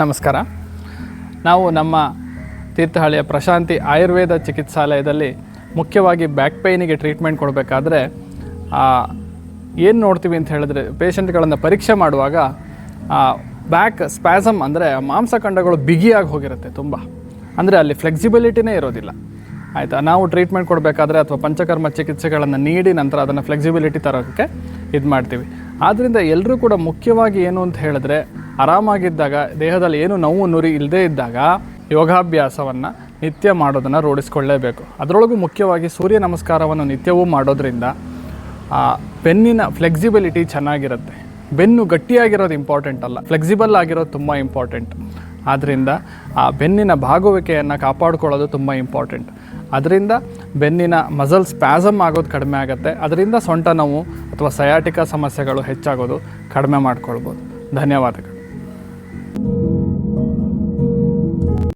ನಮಸ್ಕಾರ. ನಾವು ನಮ್ಮ ತೀರ್ಥಹಳ್ಳಿಯ ಪ್ರಶಾಂತಿ ಆಯುರ್ವೇದ ಚಿಕಿತ್ಸಾಲಯದಲ್ಲಿ ಮುಖ್ಯವಾಗಿ ಬ್ಯಾಕ್ ಪೇಯ್ನಿಗೆ ಟ್ರೀಟ್ಮೆಂಟ್ ಕೊಡಬೇಕಾದ್ರೆ ಏನು ನೋಡ್ತೀವಿ ಅಂತ ಹೇಳಿದ್ರೆ ಪೇಷಂಟ್ಗಳನ್ನು ಪರೀಕ್ಷೆ ಮಾಡುವಾಗ ಬ್ಯಾಕ್ ಸ್ಪ್ಯಾಸಮ್ ಅಂದರೆ ಮಾಂಸಖಂಡಗಳು ಬಿಗಿಯಾಗಿ ಹೋಗಿರುತ್ತೆ ತುಂಬ. ಅಂದರೆ ಅಲ್ಲಿ ಫ್ಲೆಕ್ಸಿಬಿಲಿಟಿನೇ ಇರೋದಿಲ್ಲ. ಆಯಿತಾ? ನಾವು ಟ್ರೀಟ್ಮೆಂಟ್ ಕೊಡಬೇಕಾದ್ರೆ ಅಥವಾ ಪಂಚಕರ್ಮ ಚಿಕಿತ್ಸೆಗಳನ್ನು ನೀಡಿ ನಂತರ ಅದನ್ನು ಫ್ಲೆಕ್ಸಿಬಿಲಿಟಿ ತರೋಕ್ಕೆ ಇದು ಮಾಡ್ತೀವಿ ಆದ್ದರಿಂದ ಎಲ್ಲರೂ ಕೂಡ ಮುಖ್ಯವಾಗಿ ಏನು ಅಂತ ಹೇಳಿದ್ರೆ ಆರಾಮಾಗಿದ್ದಾಗ, ದೇಹದಲ್ಲಿ ಏನು ನೋವು ನುರಿ ಇಲ್ಲದೇ ಇದ್ದಾಗ ಯೋಗಾಭ್ಯಾಸವನ್ನು ನಿತ್ಯ ಮಾಡೋದನ್ನು ರೂಢಿಸ್ಕೊಳ್ಳೇಬೇಕು. ಅದರೊಳಗೂ ಮುಖ್ಯವಾಗಿ ಸೂರ್ಯ ನಮಸ್ಕಾರವನ್ನು ನಿತ್ಯವೂ ಮಾಡೋದ್ರಿಂದ ಬೆನ್ನಿನ ಫ್ಲೆಕ್ಸಿಬಿಲಿಟಿ ಚೆನ್ನಾಗಿರುತ್ತೆ. ಬೆನ್ನು ಗಟ್ಟಿಯಾಗಿರೋದು ಇಂಪಾರ್ಟೆಂಟ್ ಅಲ್ಲ, ಫ್ಲೆಕ್ಸಿಬಲ್ ಆಗಿರೋದು ತುಂಬ ಇಂಪಾರ್ಟೆಂಟ್. ಆದ್ದರಿಂದ ಆ, ಬೆನ್ನಿನ ಭಾಗುವಿಕೆಯನ್ನು ಕಾಪಾಡಿಕೊಳ್ಳೋದು ತುಂಬ ಇಂಪಾರ್ಟೆಂಟ್. ಅದರಿಂದ ಬೆನ್ನಿನ ಮಸಲ್ ಸ್ಪ್ಯಾಸಮ್ ಆಗೋದು ಕಡಿಮೆ ಆಗುತ್ತೆ. ಅದರಿಂದ ಸೊಂಟ ನೋವು ಅಥವಾ ಸಯಾಟಿಕ ಸಮಸ್ಯೆಗಳು ಹೆಚ್ಚಾಗೋದು ಕಡಿಮೆ ಮಾಡ್ಕೊಳ್ಬೋದು. ಧನ್ಯವಾದಗಳು.